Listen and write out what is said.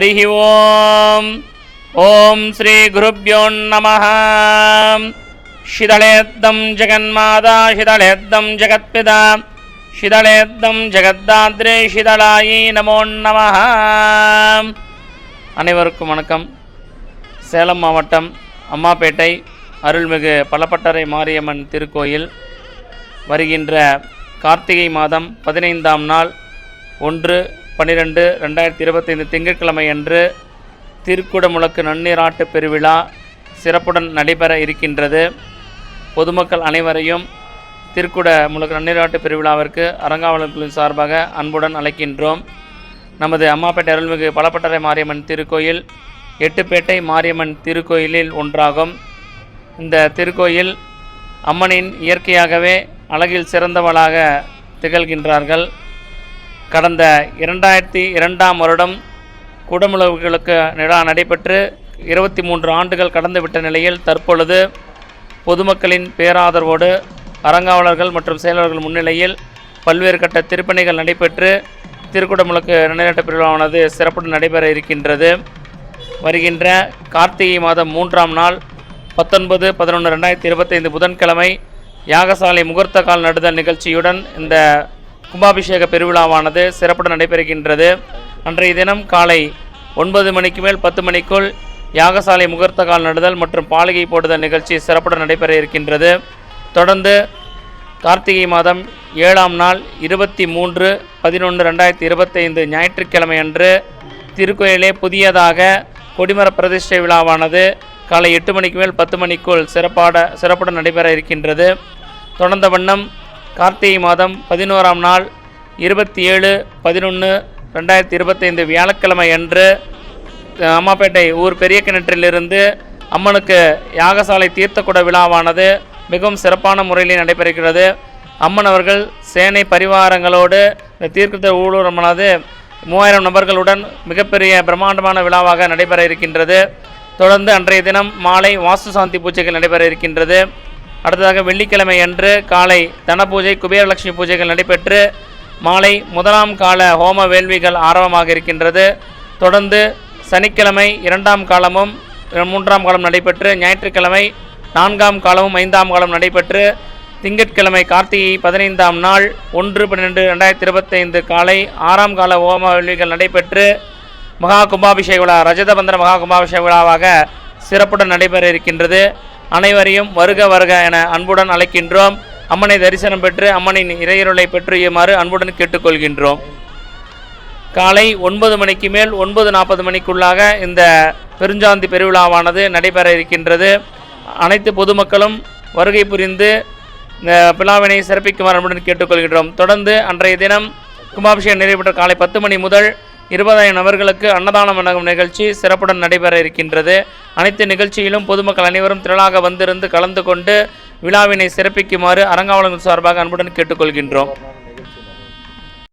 हरिः ॐ ॐ श्रीगुरुभ्यो नमः शिदळेद्दं जगन्माता शिदळेद्दं जगत्पिता शिदळेद्दं ஜெகத்தாத்ரே ஷிதளாயி நமோ நமः அனைவருக்கும் வணக்கம் சேலம் மாவட்டம் அம்மாப்பேட்டை அருள்மிகு பலப்பட்டறை மாரியம்மன் திருக்கோயில் வருகின்ற கார்த்திகை மாதம் பதினைந்தாம் நாள் ஒன்று பன்னிரெண்டு ரெண்டாயிரத்தி இருபத்தைந்து திங்கட்கிழமை அன்று திருக்குடமுழக்கு நன்னீராட்டு பெருவிழா சிறப்புடன் நடைபெற இருக்கின்றது. பொதுமக்கள் அனைவரையும் திருக்குட முழக்கு நன்னீராட்டு பெருவிழாவிற்கு அறங்காவலர்களின் சார்பாக அன்புடன் அழைக்கின்றோம். நமது அம்மாப்பேட்டை அருள்மிகு பலப்பட்டறை மாரியம்மன் திருக்கோயில் எட்டுப்பேட்டை மாரியம்மன் திருக்கோயிலில் ஒன்றாகும். இந்த திருக்கோயில் அம்மனின் இயற்கையாகவே அழகில் சிறந்தவளாக திகழ்கின்றார்கள். கடந்த இரண்டாயிரத்தி இரண்டாம் வருடம் குடமுழவுகளுக்கு நிலா நடைபெற்று இருபத்தி மூன்று ஆண்டுகள் கடந்துவிட்ட நிலையில் தற்பொழுது பொதுமக்களின் பேராதரவோடு அறங்காவலர்கள் மற்றும் செயலாளர்கள் முன்னிலையில் பல்வேறு கட்ட திருப்பணிகள் நடைபெற்று திருக்குடமுழுக்கு நன்னீராட்ட பிரிவானது சிறப்புடன் நடைபெற இருக்கின்றது. வருகின்ற கார்த்திகை மாதம் மூன்றாம் நாள் பத்தொன்பது பதினொன்று ரெண்டாயிரத்தி இருபத்தைந்து புதன்கிழமை யாகசாலை முகூர்த்த கால் நடுதல் நிகழ்ச்சியுடன் இந்த கும்பாபிஷேக பெருவிழாவானது சிறப்புடன் நடைபெறுகின்றது. அன்றைய தினம் காலை ஒன்பது மணிக்கு மேல் பத்து மணிக்குள் யாகசாலை முகூர்த்த கால் நடுதல் மற்றும் பாலிகை போடுதல் நிகழ்ச்சி சிறப்புடன் நடைபெற இருக்கின்றது. தொடர்ந்து கார்த்திகை மாதம் ஏழாம் நாள் இருபத்தி மூன்று பதினொன்று ரெண்டாயிரத்தி இருபத்தைந்து ஞாயிற்றுக்கிழமை அன்று திருக்கோயிலே புதியதாக கொடிமர பிரதிஷ்டை விழாவானது காலை எட்டு மணிக்கு மேல் பத்து மணிக்குள் சிறப்பாட சிறப்புடன் நடைபெற இருக்கின்றது. தொடர்ந்த வண்ணம் கார்த்திகை மாதம் பதினோராம் நாள் இருபத்தி ஏழு பதினொன்று ரெண்டாயிரத்தி இருபத்தைந்து வியாழக்கிழமை அன்று அம்மாப்பேட்டை ஊர் பெரிய கிணற்றிலிருந்து அம்மனுக்கு யாகசாலை தீர்த்தக்குட விழாவானது மிகவும் சிறப்பான முறையில் நடைபெறுகிறது. அம்மன் அவர்கள் சேனை பரிவாரங்களோடு இந்த தீர்க்கத்த ஊழலமானது மூவாயிரம் நபர்களுடன் மிகப்பெரிய பிரம்மாண்டமான விழாவாக நடைபெற இருக்கின்றது. தொடர்ந்து அன்றைய தினம் மாலை வாஸ்து சாந்தி பூஜைகள் நடைபெற இருக்கின்றது. அடுத்ததாக வெள்ளிக்கிழமை அன்று காலை தனபூஜை குபேரலட்சுமி பூஜைகள் நடைபெற்று மாலை முதலாம் கால ஹோம வேள்விகள் ஆரம்பமாக இருக்கின்றது. தொடர்ந்து சனிக்கிழமை இரண்டாம் காலமும் மூன்றாம் காலம் நடைபெற்று ஞாயிற்றுக்கிழமை நான்காம் காலமும் ஐந்தாம் காலம் நடைபெற்று திங்கட்கிழமை கார்த்திகை பதினைந்தாம் நாள் ஒன்று பன்னிரெண்டு ரெண்டாயிரத்தி இருபத்தைந்து காலை ஆறாம் கால ஹோம வேள்விகள் நடைபெற்று மகா கும்பாபிஷேக விழா ரஜதபந்தர மகா கும்பாபிஷேக விழாவாக சிறப்புடன் நடைபெற இருக்கின்றது. அனைவரையும் வருக வருக என அன்புடன் அழைக்கின்றோம். அம்மனை தரிசனம் பெற்று அம்மனின் இறையருளை பெற்றுயுமாறு அன்புடன் கேட்டுக்கொள்கின்றோம். காலை ஒன்பது மணிக்கு மேல் ஒன்பது நாற்பது மணிக்குள்ளாக இந்த பெருஞ்சாந்தி பெருவிழாவானது நடைபெற இருக்கின்றது. அனைத்து பொதுமக்களும் வருகை புரிந்து இந்த விழாவினை சிறப்பிக்குமாறு அன்புடன் கேட்டுக்கொள்கின்றோம். தொடர்ந்து அன்றைய தினம் கும்பாபிஷேகம் நிறைவேற்ற காலை பத்து மணி முதல் இருபதாயிரம் நபர்களுக்கு அன்னதானம் வழங்கும் நிகழ்ச்சி சிறப்புடன் நடைபெற இருக்கின்றது. அனைத்து நிகழ்ச்சியிலும் பொதுமக்கள் அனைவரும் திரளாக வந்திருந்து கலந்து கொண்டு விழாவினை சிறப்பிக்குமாறு அரங்காவலங்கள் சார்பாக அன்புடன் கேட்டுக்கொள்கின்றோம்.